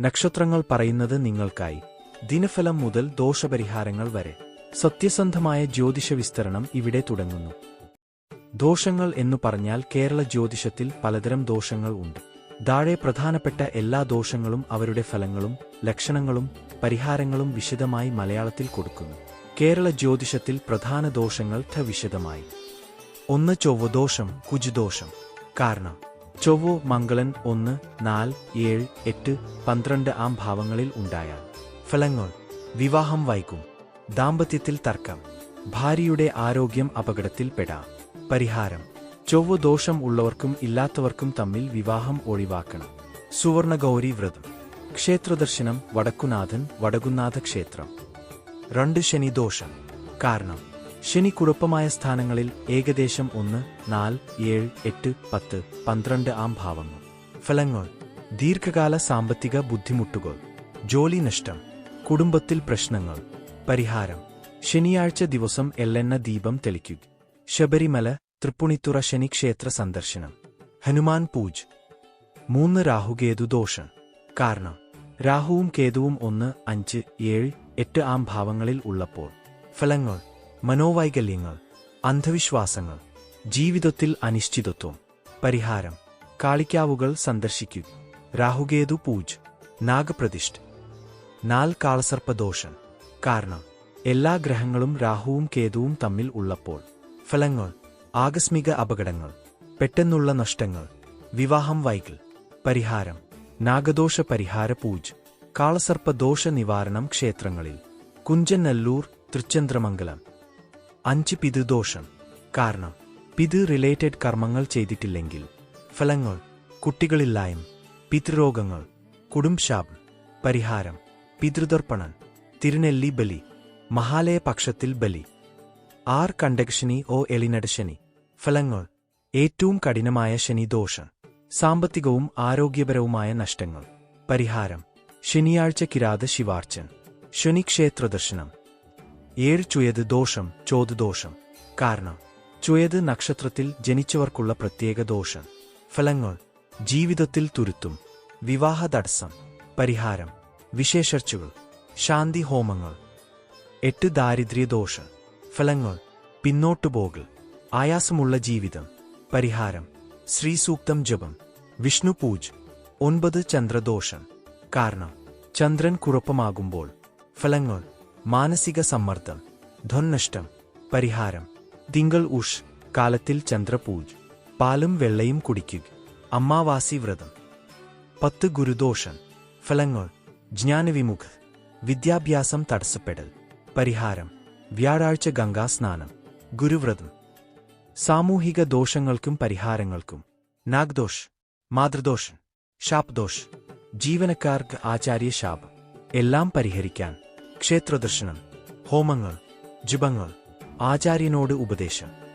നക്ഷത്രങ്ങൾ പറയുന്നത് നിങ്ങൾക്കായി. ദിനഫലം മുതൽ ദോഷപരിഹാരങ്ങൾ വരെ. സത്യസന്ധമായ ജ്യോതിഷ വിസ്തരണം ഇവിടെ തുടങ്ങുന്നു. ദോഷങ്ങൾ എന്നു പറഞ്ഞാൽ കേരള ജ്യോതിഷത്തിൽ പലതരം ദോഷങ്ങൾ ഉണ്ട്. താഴെ പ്രധാനപ്പെട്ട എല്ലാ ദോഷങ്ങളും അവരുടെ ഫലങ്ങളും ലക്ഷണങ്ങളും പരിഹാരങ്ങളും വിശദമായി മലയാളത്തിൽ കൊടുക്കുന്നു. കേരള ജ്യോതിഷത്തിൽ പ്രധാന ദോഷങ്ങൾ വിശദമായി. ഒന്ന് ചൊവ്വദോഷം കുജുദോഷം. കാരണം ചൊവ്വോ മംഗളൻ ഒന്ന് നാല് ഏഴ് എട്ട് പന്ത്രണ്ട് ആം ഭാവങ്ങളിൽ ഉണ്ടായാൽ ഫലങ്ങൾ വിവാഹം വൈകും. ദാമ്പത്യത്തിൽ തർക്കം. ഭാര്യയുടെ ആരോഗ്യം അപകടത്തിൽ പെടാം. പരിഹാരം. ചൊവ്വ ദോഷം ഉള്ളവർക്കും ഇല്ലാത്തവർക്കും തമ്മിൽ വിവാഹം ഒഴിവാക്കണം. സുവർണഗൗരി വ്രതം. ക്ഷേത്രദർശനം വടക്കുനാഥൻ വടകുന്നാഥ ക്ഷേത്രം. രണ്ട് ശനി ദോഷം. കാരണം ശനി കുഴപ്പമായ സ്ഥാനങ്ങളിൽ ഏകദേശം ഒന്ന് നാല് ഏഴ് എട്ട് പത്ത് പന്ത്രണ്ട് ആം ഭാവങ്ങൾ. ഫലങ്ങൾ. ദീർഘകാല സാമ്പത്തിക ബുദ്ധിമുട്ടുകൾ. ജോലി നഷ്ടം. കുടുംബത്തിൽ പ്രശ്നങ്ങൾ. പരിഹാരം. ശനിയാഴ്ച ദിവസം എള്ളെണ്ണ ദീപം തെളിക്കുക ശബരിമല തൃപ്പുണിത്തുറ ശനി ക്ഷേത്ര സന്ദർശനം. ഹനുമാൻ പൂജ്. മൂന്ന് രാഹുകേതു ദോഷം. കാരണം. രാഹുവും കേതുവും ഒന്ന് അഞ്ച് ഏഴ് എട്ട് ആം ഭാവങ്ങളിൽ ഉള്ളപ്പോൾ. ഫലങ്ങൾ. മനോവൈകല്യങ്ങൾ അന്ധവിശ്വാസങ്ങൾ ജീവിതത്തിൽ അനിശ്ചിതത്വം പരിഹാരം കാളിക്കാവുകൾ സന്ദർശിക്കുക രാഹുകേതു പൂജ് നാഗപ്രതിഷ്ഠ. നാൽ കാളസർപ്പദോഷൻ കാരണം എല്ലാ ഗ്രഹങ്ങളും രാഹുവും കേതുവും തമ്മിൽ ഉള്ളപ്പോൾ. ഫലങ്ങൾ ആകസ്മിക അപകടങ്ങൾ പെട്ടെന്നുള്ള നഷ്ടങ്ങൾ വിവാഹം വൈകൽ. പരിഹാരം നാഗദോഷ പരിഹാര പൂജ്. കാളസർപ്പദോഷ നിവാരണം ക്ഷേത്രങ്ങളിൽ. കുഞ്ചനല്ലൂർ തൃച്ചന്ദ്രമംഗലം. അഞ്ച് പിതൃദോഷം. കാരണം പിതൃ റിലേറ്റഡ് കർമ്മങ്ങൾ ചെയ്തിട്ടില്ലെങ്കിൽ ഫലങ്ങൾ കുട്ടികളില്ലായ്മ പിതൃരോഗങ്ങൾ കുടുംബശാപം പരിഹാരം പിതൃതർപ്പണൻ തിരുനെല്ലി ബലി മഹാലയ പക്ഷത്തിൽ ബലി. ആർ കണ്ടക്ഷനി ഓ എളിനടശനി ഫലങ്ങൾ ഏറ്റവും കഠിനമായ ശനിദോഷം. സാമ്പത്തികവും ആരോഗ്യപരവുമായ നഷ്ടങ്ങൾ. പരിഹാരം ശനിയാഴ്ച കിരാത ശിവാർച്ചൻ. ശനിക്ഷേത്ര ദർശനം. ഏഴ് ചുയത് ദോഷം ചോത് ദോഷം. കാരണം ചുയത് നക്ഷത്രത്തിൽ ജനിച്ചവർക്കുള്ള പ്രത്യേക ദോഷം. ഫലങ്ങൾ ജീവിതത്തിൽ തുരുത്തും. വിവാഹ തടസ്സം പരിഹാരം. വിശേഷർച്ചുകൾ ശാന്തി ഹോമങ്ങൾ. എട്ട് ദാരിദ്ര്യ ദോഷം. ഫലങ്ങൾ പിന്നോട്ടുപോകൽ ആയാസമുള്ള ജീവിതം. പരിഹാരം ശ്രീസൂക്തം ജപം. വിഷ്ണു പൂജ്. ഒൻപത് ചന്ദ്രദോഷം കാരണം ചന്ദ്രൻ കുഴപ്പമാകുമ്പോൾ ഫലങ്ങൾ മാനസിക സമ്മർദ്ദം ധനനഷ്ടം പരിഹാരം തിങ്കൾ ഉഷ് കാലത്തിൽ ചന്ദ്രപൂജ് പാലും വെള്ളയും കുടിക്കുക അമ്മാവാസി വ്രതം പത്ത് ഗുരുദോഷം ഫലങ്ങൾ ജ്ഞാനവിമുഖ് വിദ്യാഭ്യാസം തടസ്സപ്പെടൽ പരിഹാരം വ്യാഴാഴ്ച ഗംഗാ സ്നാനം ഗുരുവ്രതം സാമൂഹിക ദോഷങ്ങൾക്കും പരിഹാരങ്ങൾക്കും നാഗ്ദോഷ് മാതൃദോഷൻ ശാപ്ദോഷ് ജീവനക്കാർക്ക് ആചാര്യ ശാപം എല്ലാം പരിഹരിക്കാൻ ക്ഷേത്രദർശനം ഹോമങ്ങൾ ജുപങ്ങൾ ആചാര്യനോട് ഉപദേശം.